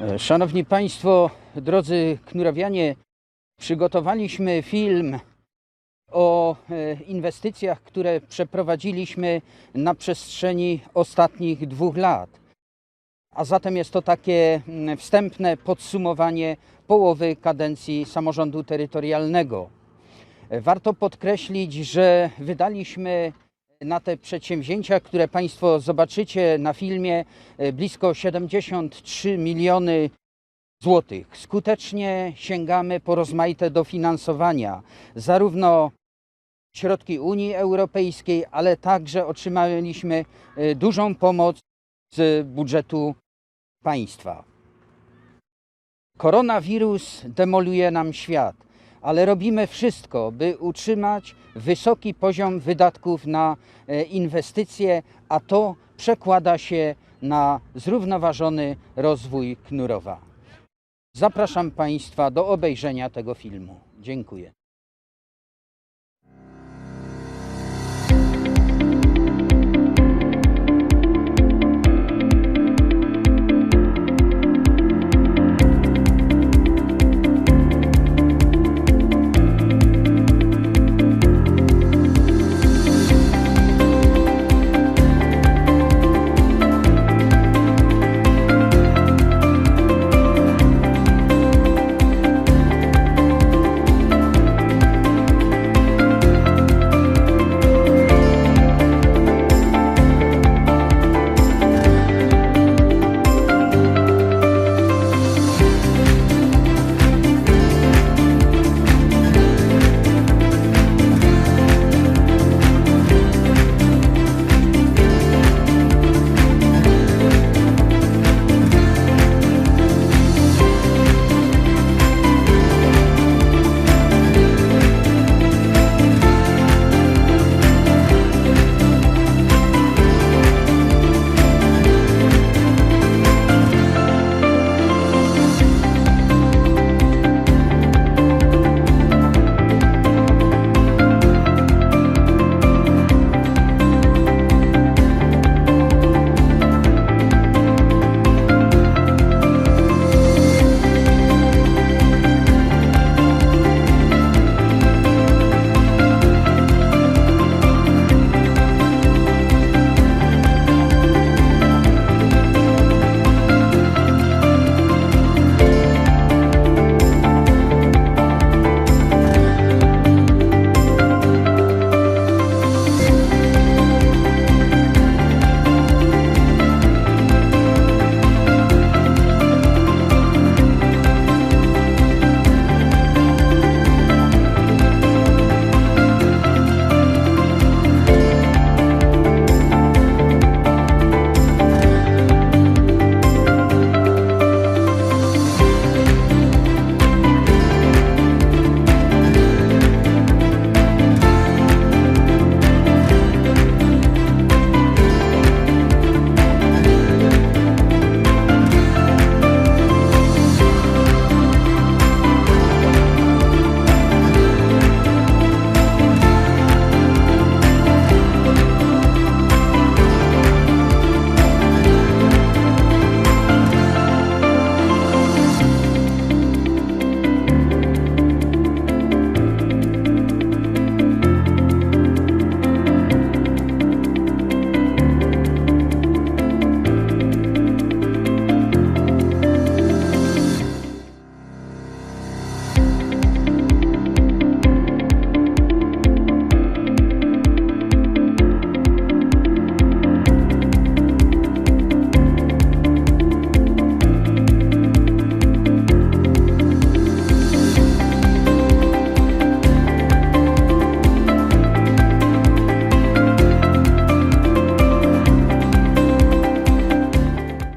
E, Szanowni Państwo, drodzy knurowianie, przygotowaliśmy film o e, inwestycjach, które przeprowadziliśmy na przestrzeni ostatnich dwóch lat. A zatem jest to takie mm, wstępne podsumowanie połowy kadencji samorządu terytorialnego. E, Warto podkreślić, że wydaliśmy na te przedsięwzięcia, które Państwo zobaczycie na filmie, e, blisko 73 miliony złotych. Skutecznie sięgamy po rozmaite dofinansowania, zarówno środki Unii Europejskiej, ale także otrzymaliśmy e, dużą pomoc z budżetu państwa. Koronawirus demoluje nam świat, ale robimy wszystko, by utrzymać wysoki poziom wydatków na e, inwestycje, a to przekłada się na zrównoważony rozwój Knurowa. Zapraszam Państwa do obejrzenia tego filmu. Dziękuję.